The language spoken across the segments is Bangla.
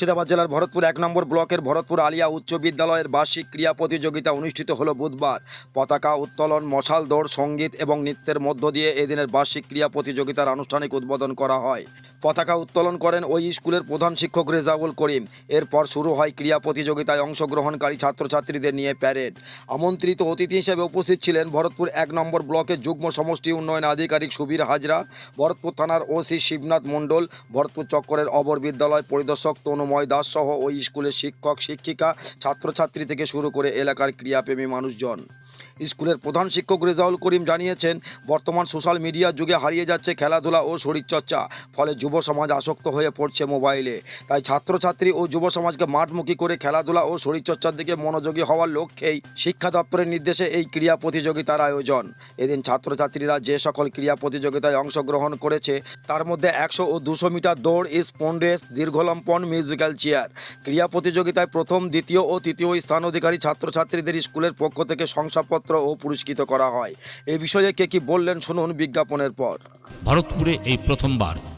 মুর্শিদাবাদ জেলার ভরতপুর এক নম্বর ব্লকের ভরতপুর আলিয়া উচ্চ বিদ্যালয়ের বার্ষিক ক্রীড়া প্রতিযোগিতা অনুষ্ঠিত হলো বুধবার। পতাকা উত্তোলন, মশাল দৌড়, সংগীত এবং নৃত্যের মধ্য দিয়ে এদিনের বার্ষিক ক্রীড়া প্রতিযোগিতার আনুষ্ঠানিক উদ্বোধন করা হয়। পতাকা উত্তোলন করেন ওই স্কুলের প্রধান শিক্ষক রেজাউল করিম। এরপর শুরু হয় ক্রীড়া প্রতিযোগিতায় অংশগ্রহণকারী ছাত্রছাত্রীদের নিয়ে প্যারেড। আমন্ত্রিত অতিথি হিসেবে উপস্থিত ছিলেন ভরতপুর এক নম্বর ব্লকের যুগ্ম সমষ্টি উন্নয়ন আধিকারিক সুবীর হাজরা, ভরতপুর থানার ওসি শিবনাথ মণ্ডল, ভরতপুর চক্করের অবর বিদ্যালয় পরিদর্শক তনুময় দাস সহ ওই স্কুলের শিক্ষক শিক্ষিকা ছাত্রছাত্রী থেকে শুরু করে এলাকার ক্রিয়াপ্রেমী মানুষজন। স্কুলের প্রধান শিক্ষক রেজাউল করিম জানিয়েছেন, বর্তমান সোশ্যাল মিডিয়ার যুগে হারিয়ে যাচ্ছে খেলাধুলা ও শরীরচর্চা, ফলে যুব সমাজ আসক্ত হয়ে পড়ছে মোবাইলে। তাই ছাত্রছাত্রী ও যুব সমাজকে মাঠমুখী করে খেলাধুলা ও শরীরচর্চার দিকে মনোযোগী হওয়ার লক্ষ্যেই শিক্ষা দপ্তরের নির্দেশে এই ক্রীড়া প্রতিযোগিতার আয়োজন। এদিন ছাত্রছাত্রীরা যে সকল ক্রীড়া প্রতিযোগিতায় অংশগ্রহণ করেছে, তার মধ্যে একশো ও দুশো মিটার দৌড়, স্পন রেস, দীর্ঘলম্পন, মিউজিক্যাল চেয়ার। ক্রীড়া প্রতিযোগিতায় প্রথম, দ্বিতীয় ও তৃতীয় স্থান অধিকারী ছাত্রছাত্রীদের স্কুলের পক্ষ থেকে শংসাপত্র ও পুরস্কৃত করা হয়। এ বিষয়ে কে কি বললেন, শুনুন বিজ্ঞাপনের পর। ভারতপুরে এই প্রথমবার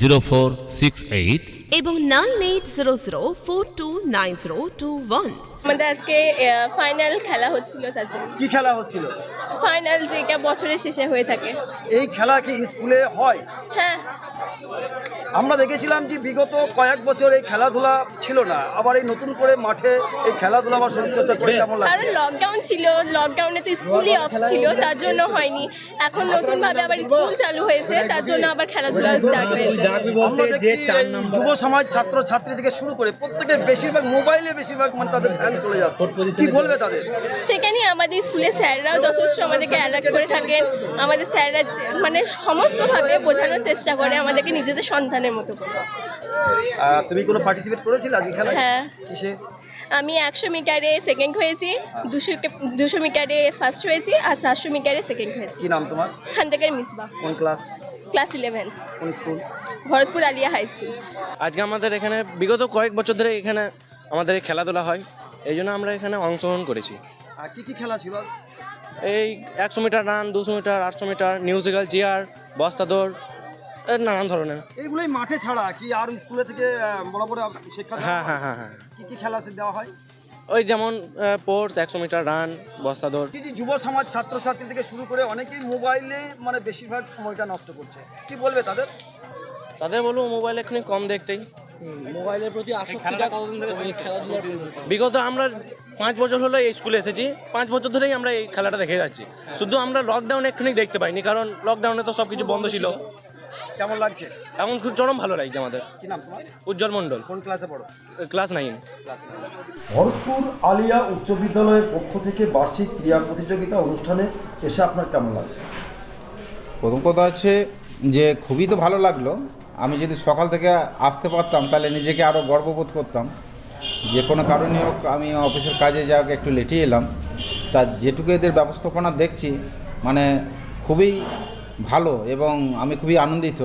zero four six eight এবং nine eight zero zero four two nine zero two one. আমাদের আজকে ফাইনাল খেলা হচ্ছিল তার জন্য। কি খেলা হচ্ছিল? ফাইনাল যেটা বছরের শেষে হয়ে থাকে। এই খেলা কি স্কুলে হয়? হ্যাঁ। আমরা দেখেছিলাম যে বিগত কয়েক বছর এই খেলাধুলা ছিল না। আবার এই নতুন করে মাঠে এই খেলাধুলা বা শরীরচর্চা করে কেমন কারণ লকডাউন ছিল লকডাউনে তো স্কুলই অফ ছিল তার জন্য হয়নি। এখন নতুনভাবে আবার স্কুল চালু হয়েছে তার জন্য আবার খেলাধুলা স্টার্ট হয়েছে। আমরা দেখছি যুব সমাজ ছাত্র ছাত্রী থেকে শুরু করে প্রত্যেকে বেশিরভাগ মোবাইলে বেশিরভাগ মানে তাদের ধ্যান চলে যাচ্ছে। কি বলবে তাদের? সেখানে আমাদের স্কুলের স্যাররাও যথেষ্ট আমাদেরকে অ্যালার্ট করে থাকেন। আমাদের স্যাররা মানে সমস্তভাবে বোঝানোর চেষ্টা করে আমাদেরকে নিজেদের সন্তানের মতো করে। তুমি কোনো পার্টিসিপেট করেছিলে আজকে খেলায়? হ্যাঁ। কিসে? আমি একশো মিটারে সেকেন্ড হয়েছি দুশো দুশো মিটারে ফার্স্ট হয়েছি আর চারশো মিটারে সেকেন্ড হয়েছি। কি নাম তোমার? খান্দাকার মিসবা। কোন ক্লাস ক্লাস ইলেভেন কোন school Bharatpur Aliya high school আজকে আমাদের এখানে বিগত কয়েক বছর ধরে এখানে আমাদের খেলাধুলা হয়। এই জন্য আমরা এখানে অংশগ্রহণ করেছি। আর কি কি খেলা ছিল? এই একশো মিটার রান দুশো মিটার আটশো মিটার মিউজিক্যাল চেয়ার বস্তা দৌড় নানান ধরনের। এইগুলোই মাঠে ছাড়া কি আর স্কুলে থেকে বড় বড় শিক্ষা হ্যাঁ হ্যাঁ? হ্যাঁ হ্যাঁ কী কী খেলা দেওয়া হয়? ওই যেমন পোর্টস একশো মিটার রান বস্তা দৌড় যুব সমাজ ছাত্রছাত্রী থেকে শুরু করে অনেকেই মোবাইলে মানে বেশিরভাগ সময়টা নষ্ট করছে। কি বলবে তাদের? তাদের বলব মোবাইল এখানে কম দেখতেই। মোবাইলের প্রতি আসক্তিটা কমে খেলাধুলার বিগত আমরা পাঁচ বছর হলো এই স্কুলে এসেছি। পাঁচ বছর ধরেই আমরা এই খেলাটা দেখে যাচ্ছি। শুধু আমরা লকডাউনে এক্ষুনি দেখতে পাইনি কারণ লকডাউনে তো সব কিছু বন্ধ ছিল। কেমন লাগছে? এখন খুব চরম ভালো লাগছে আমাদের। কি নাম তোমার? উজ্জ্বল মণ্ডল। কোন ক্লাসে পড়ো? ক্লাস নাইন ভরতপুর আলিয়া উচ্চ বিদ্যালয়ের পক্ষ থেকে বার্ষিক ক্রীড়া প্রতিযোগিতা অনুষ্ঠানে এসে আপনার কেমন লাগছে? প্রথম কথা হচ্ছে যে খুবই তো ভালো লাগল আমি যদি সকাল থেকে আসতে পারতাম, তাহলে নিজেকে আরও গর্ববোধ করতাম। যে কোনো কারণে হোক, আমি অফিসের কাজে যাক একটু লেটে এলাম। তা যেটুকু এদের ব্যবস্থাপনা দেখছি মানে খুবই ভালো এবং আমি খুবই আনন্দিত।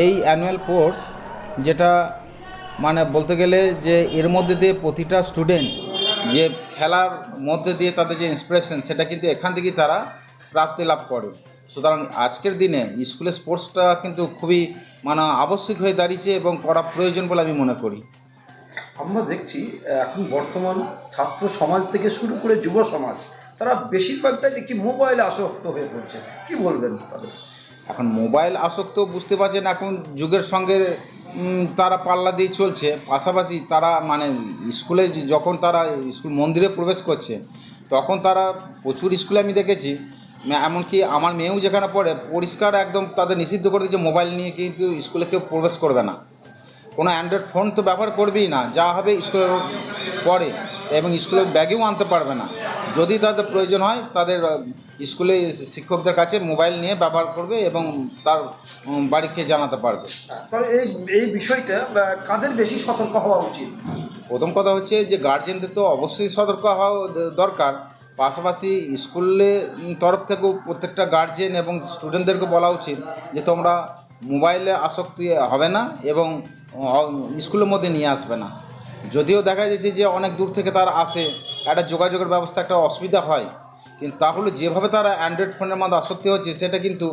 এই অ্যানুয়াল কোর্স যেটা মানে বলতে গেলে যে এর মধ্যে দিয়ে প্রতিটা স্টুডেন্ট যে খেলার মধ্যে দিয়ে তাদের যে ইন্সপিরেশন সেটা কিন্তু এখান থেকেই তারা প্রাপ্তি লাভ করে। সুতরাং আজকের দিনে স্কুলের স্পোর্টসটা কিন্তু খুবই মানে আবশ্যিক হয়ে দাঁড়িয়েছে এবং করা প্রয়োজন বলে আমি মনে করি। আমরা দেখছি এখন বর্তমান ছাত্র সমাজ থেকে শুরু করে যুব সমাজ তারা বেশিরভাগটাই দেখছি মোবাইলে আসক্ত হয়ে পড়ছে। কি বলবেন তাদের? এখন মোবাইল আসক্ত বুঝতে পারছেন এখন যুগের সঙ্গে তারা পাল্লা দিয়ে চলছে। পাশাপাশি তারা মানে স্কুলে যখন তারা স্কুল মন্দিরে প্রবেশ করছে তখন তারা প্রচুর স্কুলে আমি দেখেছি এমনকি আমার মেয়েও যেখানে পড়ে পরিষ্কার একদম তাদের নিষিদ্ধ করে দিয়েছে মোবাইল নিয়ে কিন্তু স্কুলে কেউ প্রবেশ করবে না। কোনো অ্যান্ড্রয়েড ফোন তো ব্যবহার করবেই না যা হবে স্কুলে পড়ে এবং স্কুলে ব্যাগেও আনতে পারবে না। যদি তাদের প্রয়োজন হয় তাদের স্কুলে শিক্ষকদের কাছে মোবাইল নিয়ে ব্যবহার করবে এবং তার বাড়িকে জানাতে পারবে। তাহলে এই এই বিষয়টা কাদের বেশি সতর্ক হওয়া উচিত? প্রথম কথা হচ্ছে যে গার্জেনদের তো অবশ্যই সতর্ক হওয়া দরকার। পাশাপাশি স্কুলের তরফ থেকেও প্রত্যেকটা গার্জেন এবং স্টুডেন্টদেরকে বলা উচিত যে তোমরা মোবাইলে আসক্তি হবে না এবং স্কুলের মধ্যে নিয়ে আসবে না। যদিও দেখা যাচ্ছে যে অনেক দূর থেকে তারা আসে, একটা যোগাযোগের ব্যবস্থা, একটা অসুবিধা হয়। কিন্তু তাহলে যেভাবে তারা অ্যান্ড্রয়েড ফোনের মধ্যে আসক্তি হচ্ছে সেটা কিন্তু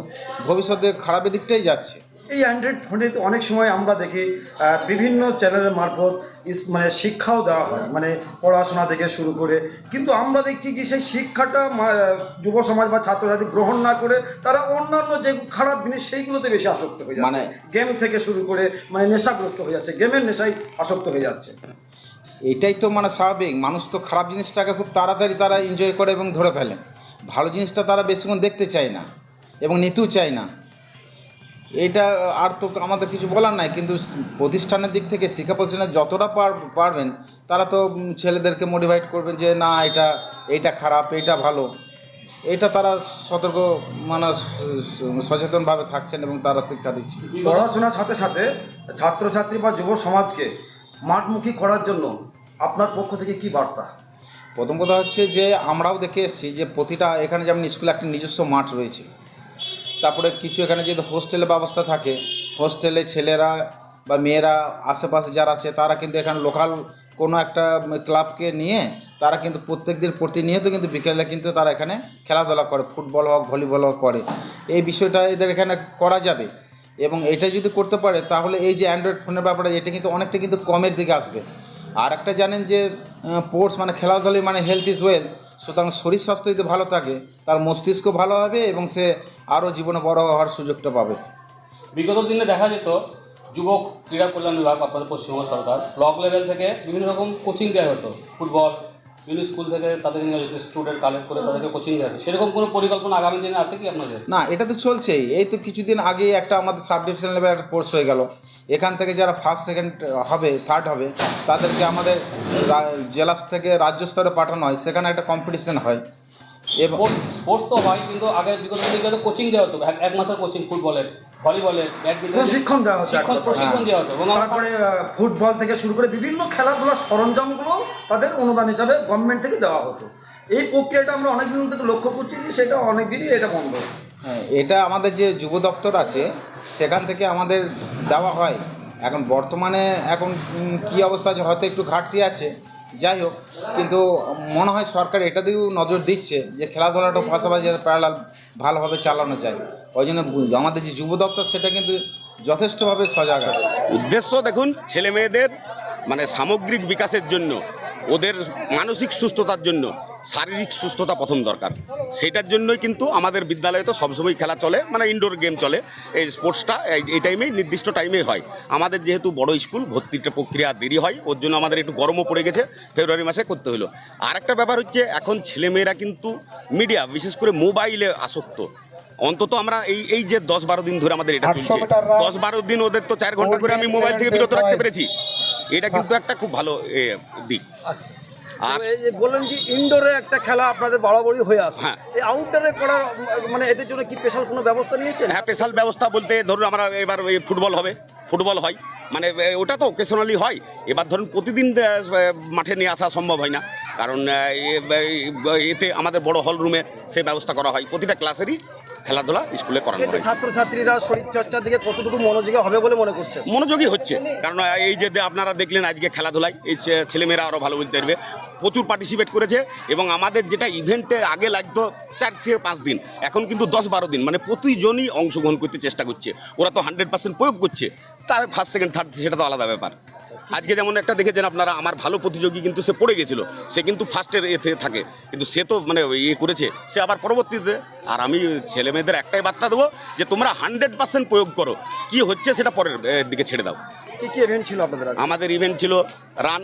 ভবিষ্যতে খারাপের দিকটাই যাচ্ছে। এই অ্যান্ড্রয়েড ফোনে তো অনেক সময় আমরা দেখি বিভিন্ন চ্যানেলের মারফত মানে শিক্ষাও দেওয়া হয় মানে পড়াশোনা থেকে শুরু করে। কিন্তু আমরা দেখছি কি সেই শিক্ষাটা যুব সমাজ বা ছাত্রছাত্রী গ্রহণ না করে তারা অন্যান্য যে খারাপ জিনিস সেইগুলোতে বেশি আসক্ত হয়ে যাচ্ছে। মানে- গেম থেকে শুরু করে মানে নেশাগ্রস্ত হয়ে যাচ্ছে গেমের নেশায় আসক্ত হয়ে যাচ্ছে। এটাই তো মানে স্বাভাবিক। মানুষ তো খারাপ জিনিসটাকে খুব তাড়াতাড়ি তারা এনজয় করে এবং ধরে ফেলে। ভালো জিনিসটা তারা বেশিক্ষণ দেখতে চায় না এবং নিতেও চায় না। এটা আর তো আমাদের কিছু বলার নাই, কিন্তু প্রতিষ্ঠানের দিক থেকে শিক্ষা প্রতিষ্ঠানে যতটা পার- পারবেন, তারা তো ছেলেদেরকে মোটিভেট করবেন যে, না, এটা এইটা খারাপ এইটা ভালো। এটা তারা সতর্ক মানে সচেতনভাবে থাকছেন এবং তারা শিক্ষা দিচ্ছে। পড়াশোনার সাথে সাথে ছাত্রছাত্রী বা যুব সমাজকে মাঠমুখী করার জন্য আপনার পক্ষ থেকে কি বার্তা? প্রথম কথা হচ্ছে যে, আমরাও দেখে এসেছি যে, প্রতিটা এখানে যেমন স্কুলে একটা নিজস্ব মাঠ রয়েছে, তারপরে কিছু এখানে যদি হোস্টেলের ব্যবস্থা থাকে, হোস্টেলে ছেলেরা বা মেয়েরা, আশেপাশে যারা আছে, তারা কিন্তু এখানে লোকাল কোনো একটা ক্লাবকে নিয়ে, তারা কিন্তু প্রত্যেক দিন প্রতিনিয়ত কিন্তু বিকেলে কিন্তু তারা এখানে খেলাধুলা করে, ফুটবল হোক, ভলিবল হোক করে। এই বিষয়টা এদের এখানে করা যাবে। এবং এটা যদি করতে পারে, তাহলে এই যে অ্যান্ড্রয়েড ফোনের ব্যাপারে এটা কিন্তু অনেকটা কিন্তু কমের দিকে আসবে। আর একটা জানেন যে স্পোর্টস মানে খেলাধুলি মানে হেলথ ইজ ওয়েল সুতরাং শরীর স্বাস্থ্য যদি ভালো থাকে, তার মস্তিষ্ক ভালো হবে এবং সে আরও জীবনে বড় হওয়ার সুযোগটা পাবে। বিগত দিনে দেখা যেত, যুবক ক্রীড়া কল্যাণ বিভাগ আপনাদের পশ্চিমবঙ্গ সরকার ব্লক লেভেল থেকে বিভিন্ন রকম কোচিং দেওয়া হতো ফুটবল বিভিন্ন স্কুল থেকে তাদের স্টুডেন্ট কালেক্ট করে তাদেরকে কোচিং দেওয়া সেরকম কোনো পরিকল্পনা আগামী দিনে আছে কি আপনাদের? না এটা তো চলছেই। এই তো কিছুদিন আগে একটা আমাদের সাব ডিভিশন লেভেল একটা কোর্স হয়ে গেল। এখান থেকে যারা ফার্স্ট সেকেন্ড হবে থার্ড হবে তাদেরকে আমাদের জেলা থেকে রাজ্য স্তরে পাঠানো হয়। সেখানে একটা কম্পিটিশন হয়। এবং স্পোর্টস তো হয় কিন্তু আগে বিগত কোচিং দেওয়া হতো। এক- এক মাসের কোচিং ফুটবলের ভলিবলের প্রশিক্ষণ দেওয়া একদম। প্রশিক্ষণ। দেওয়া হতো। তারপরে ফুটবল থেকে শুরু করে বিভিন্ন খেলাধুলার সরঞ্জামগুলো তাদের অনুদান হিসাবে গভর্নমেন্ট থেকে দেওয়া হতো। এই প্রক্রিয়াটা আমরা অনেকদিন থেকে লক্ষ্য করছি যে সেটা অনেকদিনই এটা বন্ধ। হ্যাঁ, এটা আমাদের যে যুব দপ্তর আছে সেখান থেকে আমাদের দেওয়া হয়। এখন বর্তমানে এখন কি অবস্থা আছে হয়তো একটু ঘাটতি আছে যাই হোক, কিন্তু মনে হয় সরকার এটা দিয়েও নজর দিচ্ছে যে খেলাধুলাটা পাশাপাশি যাতে প্যারালাল ভালোভাবে চালানো যায়। ওই জন্য আমাদের যে যুব দপ্তর, সেটা কিন্তু যথেষ্টভাবে সজাগ আছে। উদ্দেশ্য দেখুন ছেলে মেয়েদের মানে সামগ্রিক বিকাশের জন্য, ওদের মানসিক সুস্থতার জন্য শারীরিক সুস্থতা প্রথম দরকার। সেটার জন্যই কিন্তু আমাদের বিদ্যালয়ে তো সবসময় খেলা চলে মানে ইনডোর গেম চলে। এই স্পোর্টসটা এই- টাইমেই নির্দিষ্ট টাইমেই হয়। আমাদের যেহেতু বড় স্কুল ভর্তিটা প্রক্রিয়া দেরি হয় ওর জন্য আমাদের একটু গরমও পড়ে গেছে ফেব্রুয়ারি মাসে করতে হলো। আর একটা ব্যাপার হচ্ছে এখন ছেলেমেয়েরা কিন্তু মিডিয়া বিশেষ করে মোবাইলে আসক্ত। অন্তত আমরা এই এই যে দশ বারো দিন ধরে আমাদের এটা চলছে। দশ বারো দিন ওদের তো চার ঘণ্টা করে আমি মোবাইল থেকে বিরত রাখতে পেরেছি। এটা কিন্তু একটা খুব ভালো এ, দিক। আর এই যে বললেন যে ইনডোরে একটা খেলা আপনাদের বাড়াবাড়ি হয়ে আসে হ্যাঁ। এই আউটডোরে করার মানে এদের জন্য কি স্পেশাল কোনো ব্যবস্থা নিয়েছেন? হ্যাঁ স্পেশাল ব্যবস্থা বলতে ধরুন আমরা এবার এই ফুটবল হবে ফুটবল হয়। মানে ওটা তো ওকেশনালি হয়। এবার ধরুন প্রতিদিন মাঠে নিয়ে আসা সম্ভব হয় না। কারণ এতে আমাদের বড় হল রুমে সে ব্যবস্থা করা হয়। প্রতিটা ক্লাসেরই খেলাধুলা স্কুলে করানো হয় ছাত্রছাত্রীরা শরীর চর্চার দিকে কতটুকু মনোযোগী হবে বলে মনে করছে মনোযোগী হচ্ছে। কারণ এই যে আপনারা দেখলেন আজকে খেলাধুলায় এই ছেলেমেয়েরা আরও ভালো বলতে পারবে। প্রচুর পার্টিসিপেট করেছে এবং আমাদের যেটা ইভেন্টে আগে লাগতো চার থেকে পাঁচ দিন এখন কিন্তু দশ বারো দিন মানে প্রতিজনই অংশগ্রহণ করতে চেষ্টা করছে। ওরা তো হান্ড্রেড পার্সেন্ট প্রয়োগ করছে। তার ফার্স্ট সেকেন্ড থার্ড সেটা তো আলাদা ব্যাপার। আজকে যেমন একটা দেখেছেন আপনারা আমার ভালো প্রতিযোগী কিন্তু সে পড়ে গেছিল। সে কিন্তু ফার্স্টের এতে থাকে। কিন্তু সে তো মানে ইয়ে করেছে। সে আবার পরবর্তীতে আর আমি ছেলে মেয়েদের একটাই বার্তা দেবো যে তোমরা হান্ড্রেড পার্সেন্ট প্রয়োগ করো। কি হচ্ছে সেটা পরের দিকে ছেড়ে দাও। কি কি ইভেন্ট ছিল আপনাদের আমাদের ইভেন্ট ছিল রান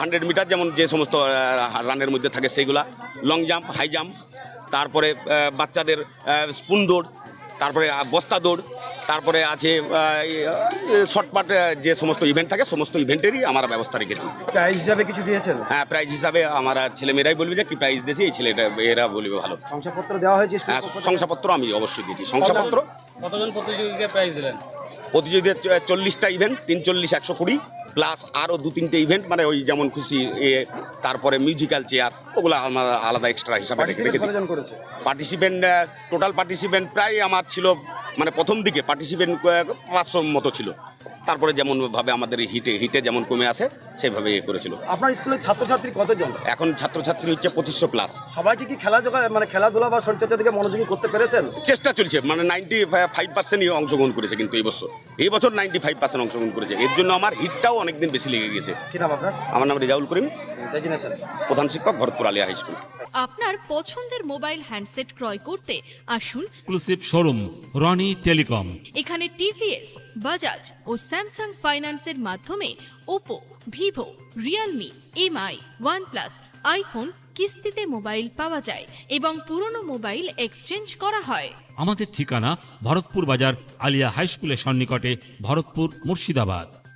হান্ড্রেড মিটার যেমন যে সমস্ত রানের মধ্যে থাকে সেইগুলা। লং জাম্প হাই জাম্প তারপরে বাচ্চাদের স্পুন দৌড় তারপরে বস্তা দৌড় তারপরে আছে শর্টপাট যে সমস্ত ইভেন্ট থাকে সমস্ত ইভেন্টেরই আমরা ব্যবস্থা রেখেছি। প্রাইজ হিসাবে কিছু দিয়েছেন? হ্যাঁ প্রাইজ হিসাবে আমার ছেলেমেয়েরাই বলবে যে কি প্রাইজ দিয়েছি? এই ছেলেটা এরা বলবে ভালো। শংসাপত্র দেওয়া হয়েছে হ্যাঁ শংসাপত্র আমি অবশ্যই দিয়েছি। শংসাপত্র? কতজন প্রতিযোগীকে প্রাইজ দিলেন? প্রতিযোগীদের চল্লিশটা ইভেন্ট তিন চল্লিশ একশো কুড়ি প্লাস আরও দু তিনটে ইভেন্ট মানে ওই যেমন খুশি এ তারপরে মিউজিক্যাল চেয়ার ওগুলো আমার আলাদা এক্সট্রা হিসাবে রেখে দিই। পার্টিসিপেন্ট টোটাল পার্টিসিপেন্ট প্রায় আমার ছিল মানে প্রথম দিকে পার্টিসিপেন্ট পাঁচশো মতো ছিল। তারপরে যেমনভাবে আমাদের হিটে হিটে যেমন কমে আসে সেভাবে ইয়ে করেছিল। আপনার স্কুলের ছাত্রছাত্রী কতজন? এখন ছাত্রছাত্রী হচ্ছে পঁচিশশো প্লাস সবাইকে কি খেলা মানে খেলাধুলা বা শরীরচর্চা থেকে মনোযোগী করতে পেরেছেন? চেষ্টা চলছে মানে নাইনটি ফাইভ পার্সেন্টই অংশগ্রহণ করেছে কিন্তু এই বছর। এই বছর নাইনটি ফাইভ পার্সেন্ট অংশগ্রহণ করেছে। এর জন্য আমার হিটটাও অনেকদিন বেশি লেগে গেছে। কি নাম আপনার? আমার নাম রেজাউল করিম। প্রধান শিক্ষক ভরতপুর আলিয়া হাই স্কুল। আপনার পছন্দের মোবাইল হ্যান্ডসেট ক্রয় করতে আসুন। এক্সক্লুসিভ শোরুম রনি টেলিকম এখানে টিভিএস বাজাজ ও স্যামসাং ফাইন্যান্সের মাধ্যমে Oppo Vivo Realme MI OnePlus iPhone কিস্তিতে মোবাইল পাওয়া যায় এবং পুরনো মোবাইল এক্সচেঞ্জ করা হয়। আমাদের ঠিকানা ভরতপুর বাজার আলিয়া হাই স্কুলের সন্নিকটে ভরতপুর মুর্শিদাবাদ।